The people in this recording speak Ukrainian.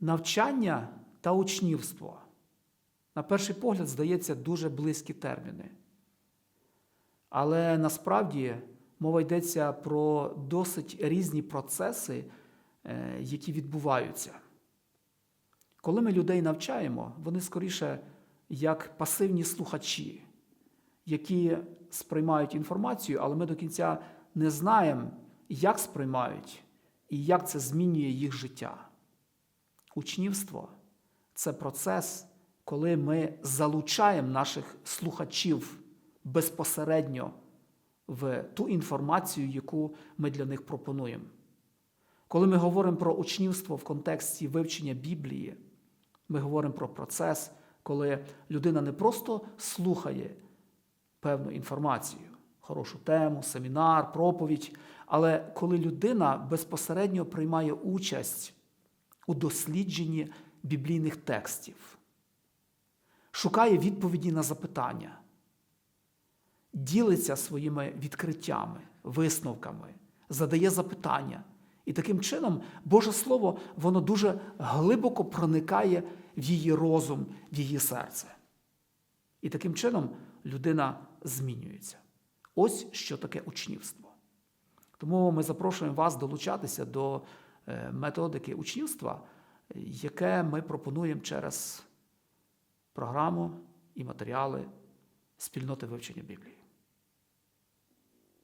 Навчання та учнівство. На перший погляд, здається, дуже близькі терміни. Але насправді мова йдеться про досить різні процеси, е, які відбуваються. Коли ми людей навчаємо, вони скоріше як пасивні слухачі, які сприймають інформацію, але ми до кінця не знаємо, як сприймають і як це змінює їх життя. Учнівство це процес, коли ми залучаємо наших слухачів безпосередньо в ту інформацію, яку ми для них пропонуємо. Коли ми говоримо про учнівство в контексті вивчення Біблії, ми говоримо про процес, коли людина не просто слухає певну інформацію, хорошу тему, семінар, проповідь, але коли людина безпосередньо приймає участь у дослідженні біблійних текстів, шукає відповіді на запитання, ділиться своїми відкриттями, висновками, задає запитання. І таким чином Боже Слово воно дуже глибоко проникає в її розум, в її серце. І таким чином людина змінюється. Ось що таке учнівство. Тому ми запрошуємо вас долучатися до методики учнівства, яке ми пропонуємо через програму і матеріали спільноти вивчення Біблії.